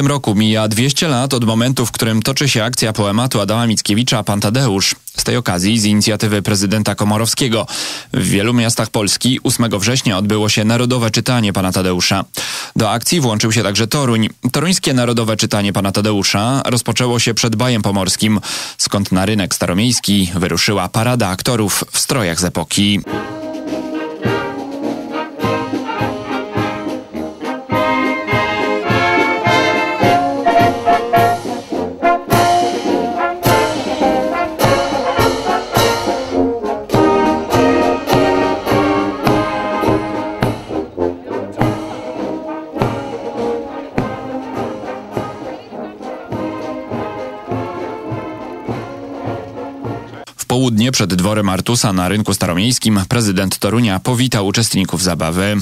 tym roku mija 200 lat od momentu, w którym toczy się akcja poematu Adama Mickiewicza Pan Tadeusz. Z tej okazji, z inicjatywy prezydenta Komorowskiego, w wielu miastach Polski 8 września odbyło się Narodowe Czytanie Pana Tadeusza. Do akcji włączył się także Toruń. Toruńskie Narodowe Czytanie Pana Tadeusza rozpoczęło się przed Bajem Pomorskim, skąd na rynek staromiejski wyruszyła parada aktorów w strojach z epoki. Południe przed dworem Artusa na rynku staromiejskim prezydent Torunia powitał uczestników zabawy.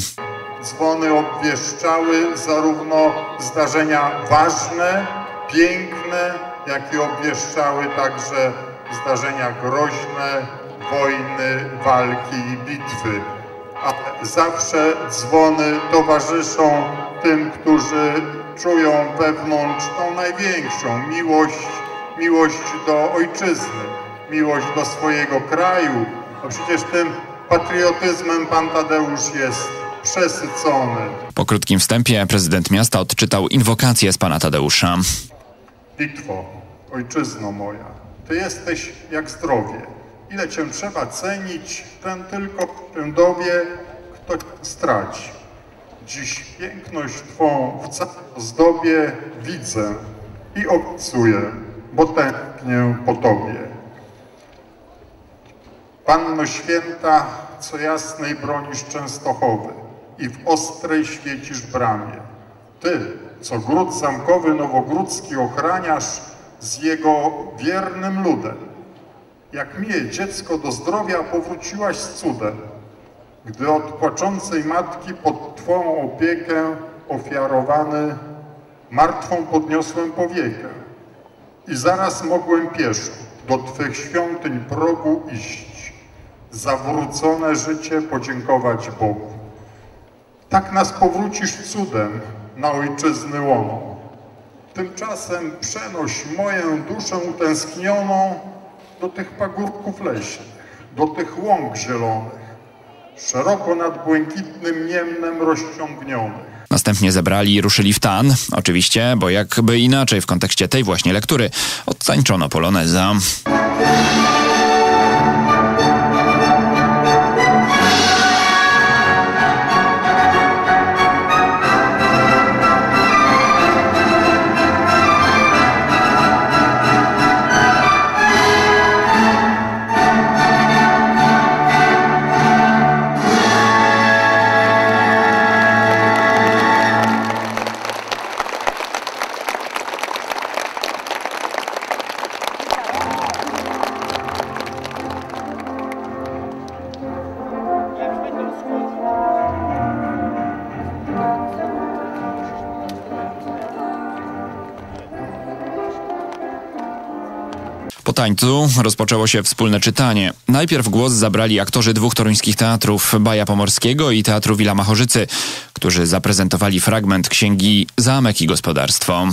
Dzwony obwieszczały zarówno zdarzenia ważne, piękne, jak i obwieszczały także zdarzenia groźne, wojny, walki i bitwy. A zawsze dzwony towarzyszą tym, którzy czują wewnątrz tą największą miłość, miłość do ojczyzny, miłość do swojego kraju. No przecież tym patriotyzmem pan Tadeusz jest przesycony. Po krótkim wstępie prezydent miasta odczytał inwokację z pana Tadeusza. Litwo, ojczyzno moja, Ty jesteś jak zdrowie. Ile Cię trzeba cenić, ten tylko się dowie, kto straci. Dziś piękność Twą w całej ozdobie widzę i obiecuję, bo tęsknię po Tobie. Panno Święta, co jasnej bronisz Częstochowy i w ostrej świecisz bramie. Ty, co gród zamkowy nowogródzki ochraniasz z jego wiernym ludem. Jak mnie, dziecko, do zdrowia powróciłaś z cudem, gdy od płaczącej matki pod Twą opiekę ofiarowany martwą podniosłem powiekę i zaraz mogłem pieszo do Twych świątyń progu iść, zawrócone życie podziękować Bogu. Tak nas powrócisz cudem na ojczyzny łono. Tymczasem przenoś moją duszę utęsknioną do tych pagórków leśnych, do tych łąk zielonych, szeroko nad błękitnym niemnem rozciągnionych. Następnie zebrali i ruszyli w tan, oczywiście, bo jakby inaczej w kontekście tej właśnie lektury odtańczono poloneza. Po tańcu rozpoczęło się wspólne czytanie. Najpierw głos zabrali aktorzy dwóch toruńskich teatrów, Baja Pomorskiego i Teatru Wila Machorzycy, którzy zaprezentowali fragment księgi Zamek i Gospodarstwo.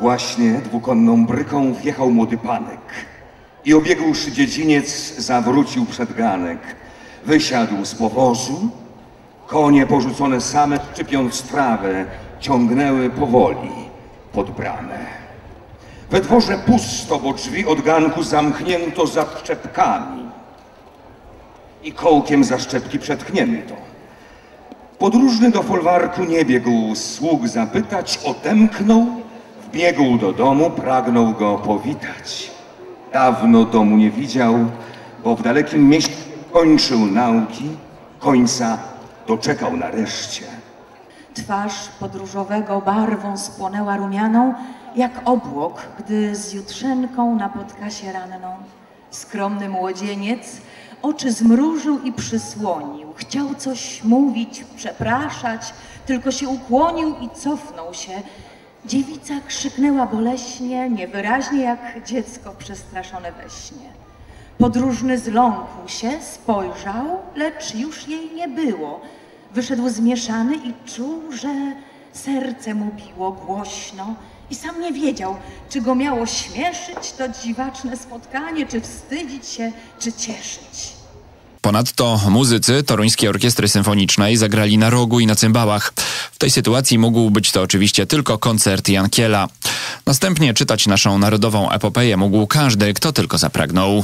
Właśnie dwukonną bryką wjechał młody panek i obiegłszy dziedziniec zawrócił przed ganek. Wysiadł z powozu, konie porzucone same, szczypiąc trawę, ciągnęły powoli pod bramę. We dworze pusto, bo drzwi od ganku zamknięto zaszczepkami i kołkiem zaszczepki przetknięto. Podróżny do folwarku nie biegł sług zapytać, odemknął, wbiegł do domu, pragnął go powitać. Dawno domu nie widział, bo w dalekim mieście kończył nauki, końca doczekał nareszcie. Twarz podróżowego barwą spłonęła rumianą, jak obłok, gdy z jutrzenką napotka się ranną. Skromny młodzieniec oczy zmrużył i przysłonił. Chciał coś mówić, przepraszać, tylko się ukłonił i cofnął się. Dziewica krzyknęła boleśnie, niewyraźnie jak dziecko przestraszone we śnie. Podróżny zląkł się, spojrzał, lecz już jej nie było. Wyszedł zmieszany i czuł, że serce mu biło głośno i sam nie wiedział, czy go miało śmieszyć to dziwaczne spotkanie, czy wstydzić się, czy cieszyć. Ponadto muzycy Toruńskiej Orkiestry Symfonicznej zagrali na rogu i na cymbałach. W tej sytuacji mógł być to oczywiście tylko koncert Jankiela. Następnie czytać naszą narodową epopeję mógł każdy, kto tylko zapragnął.